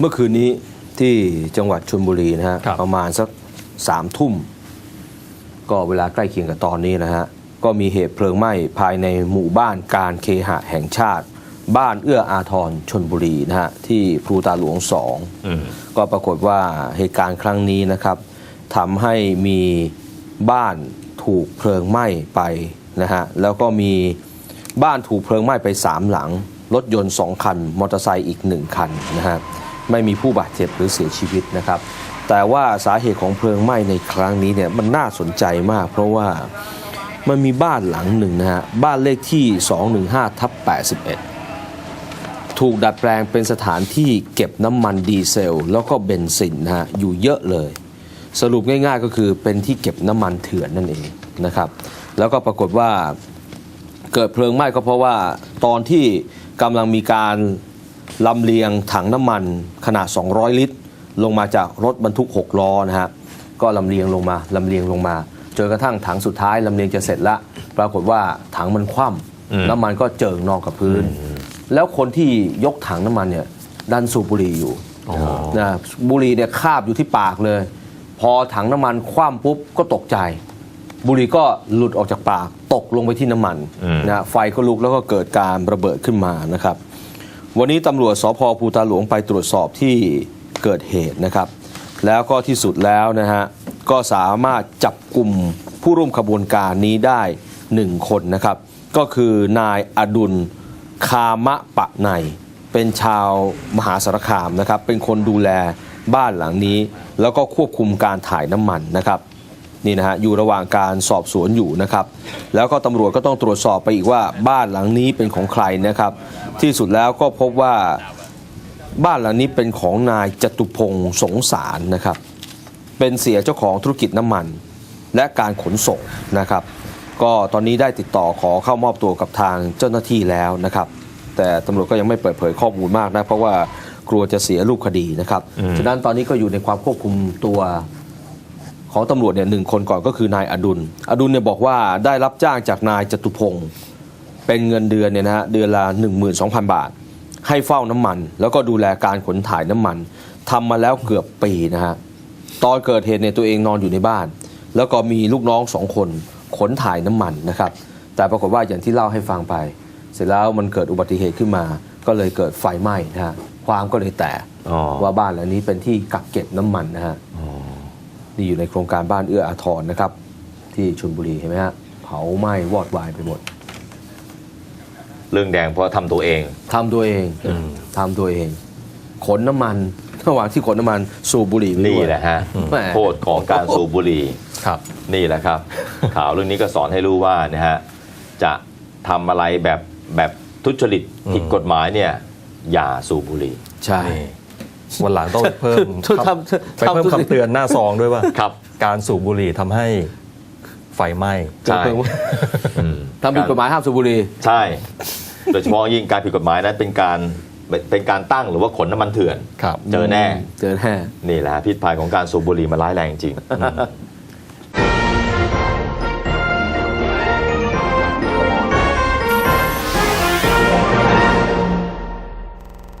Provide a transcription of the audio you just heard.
เมื่อคืนนี้ที่จังหวัดชลบุรีนะฮะครับประมาณสักสามทุ่ม ก็เวลาใกล้เคียงกับตอนนี้นะฮะ ก็มีเหตุเพลิงไหม้ภายในหมู่บ้านการเคหะแห่งชาติ บ้านเอื้ออาทรชนบุรีนะฮะ ที่พลูตาหลวงสองอืมก็ปรากฏว่าเหตุการณ์ครั้งนี้นะครับทำให้มีบ้านถูกเพลิงไหม้ไปนะฮะแล้วก็มีบ้านถูกเพลิงไหม้ไปสามหลัง รถยนต์สองคัน มอเตอร์ไซค์อีกหนึ่งคันนะฮะไม่มีผู้บาดเจ็บหรือเสียชีวิตนะครับ แต่ว่าสาเหตุของเพลิงไหม้ในครั้งนี้เนี่ยมันน่าสนใจมาก เพราะว่ามันมีบ้านหลังหนึ่งนะฮะบ้านเลขที่ 215ทับ81 ถูกดัดแปลงเป็นสถานที่เก็บน้ำมันดีเซล แล้วก็เบนซินนะฮะอยู่เยอะเลย สรุปง่ายๆก็คือเป็นที่เก็บน้ำมันเถื่อนนั่นเองนะครับ แล้วก็ปรากฏว่าเกิดเพลิงไหม้ก็เพราะว่าตอนที่ กำลังมีการลำเลียงถังน้ำมันขนาด 200 ลิตร ลงมาจากรถบรรทุก 6 ล้อนะฮะก็ลำเลียงลงมาลำเลียงลงมาจนกระทั่งถังสุดท้ายลำเลียงจะเสร็จละปรากฏว่าถังมันคว่ำน้ำมันก็เจิ่งนองกับพื้น แล้วคนที่ยกถังน้ำมันเนี่ยดันสูบบุหรี่อยู่อ๋อนะบุหรี่เนี่ยคาบอยู่ที่ปากเลย พอถังน้ำมันคว่ำปุ๊บก็ตกใจ บุหรี่ก็หลุดออกจากปากตกลงไปที่น้ำมันอืมนะไฟก็ลุกแล้วก็เกิดการระเบิดขึ้นมานะครับ วันนี้ตำรวจสพภูตาหลวงไปตรวจสอบที่เกิดเหตุนะครับ แล้วก็ที่สุดแล้วนะฮะก็สามารถจับกลุ่มผู้ร่วมขบวนการนี้ได้หนึ่งคนนะครับ ก็คือนายอดุลคามะปะในเป็นชาวมหาสารคามนะครับ เป็นคนดูแลบ้านหลังนี้ แล้วก็ควบคุมการถ่ายน้ำมันนะครับ นี่นะฮะอยู่ระหว่างการสอบสวนอยู่นะครับ แล้วก็ตำรวจก็ต้องตรวจสอบไปอีกว่าบ้านหลังนี้เป็นของใครนะครับ ที่สุดแล้วก็พบว่าบ้านหลังนี้เป็นของนายจตุพงศ์สงสารนะครับ เป็นเสียเจ้าของธุรกิจน้ำมัน และการขนส่งนะครับ ก็ตอนนี้ได้ติดต่อขอเข้ามอบตัวกับทางเจ้าหน้าที่แล้วนะครับ แต่ตำรวจก็ยังไม่เปิดเผยข้อมูลมากนะเพราะว่ากลัวจะเสียรูปคดีนะครับฉะนั้นตอนนี้ก็อยู่ในความควบคุมตัว ของตำรวจเนี่ยหนึ่งคนก่อนก็คือนายอดุล อดุลเนี่ยบอกว่าได้รับจ้างจากนายจตุพงศ์เป็นเงินเดือนเนี่ยนะฮะเดือนละ 12,000 บาท ให้เฝ้าน้ำมัน แล้วก็ดูแลการขนถ่ายน้ำมันทำมาแล้วเกือบปีนะฮะตอนเกิดเหตุเนี่ยตัวเองนอนอยู่ในบ้าน แล้วก็มีลูกน้องสองคนขนถ่ายน้ำมันนะครับแต่ปรากฏว่าอย่างที่เล่าให้ฟังไป เสร็จแล้วมันเกิดอุบัติเหตุขึ้นมา ก็เลยเกิดไฟไหม้นะฮะความก็เลยแตกอ๋อว่าบ้านหลังนี้เป็นที่กักเก็บน้ำมันนะฮะ นี่อยู่ในโครงการบ้านเอื้ออาทรนะครับ ที่ชลบุรีเห็นไหมฮะเผาไหม้วอดวายไปหมดเรื่องแดงเพราะทำตัวเอง ทำตัวเองอืม ทำตัวเอง ขนน้ำมันระหว่างที่ขนน้ำมันสูบบุหรี่ไปด้วยนี่แหละฮะแหม โทษของการสูบบุหรี่ ครับ นี่แหละครับ ข่าวเรื่องนี้ก็สอนให้รู้ว่านะฮะจะทำอะไรแบบแบบทุจริตผิดกฎหมายเนี่ยอย่าสูบบุหรี่ ใช่ นี่ วันหลังต้องเพิ่มช่วยคำทำไปเพิ่มทำคำเตือนหน้าซองด้วยว่าครับ การสูบบุหรี่ทำให้ไฟไหม้ใช่อืมทำผิดกฎหมายห้ามสูบบุหรี่ใช่ โดยเฉพาะยิ่งการผิดกฎหมายนั้นเป็นการเป็นการตั้งหรือว่าขนน้ำมันเถื่อนครับเจอแน่ เจอแน่ นี่แหละฮะพิษภัยของการสูบบุหรี่มันร้ายแรงจริง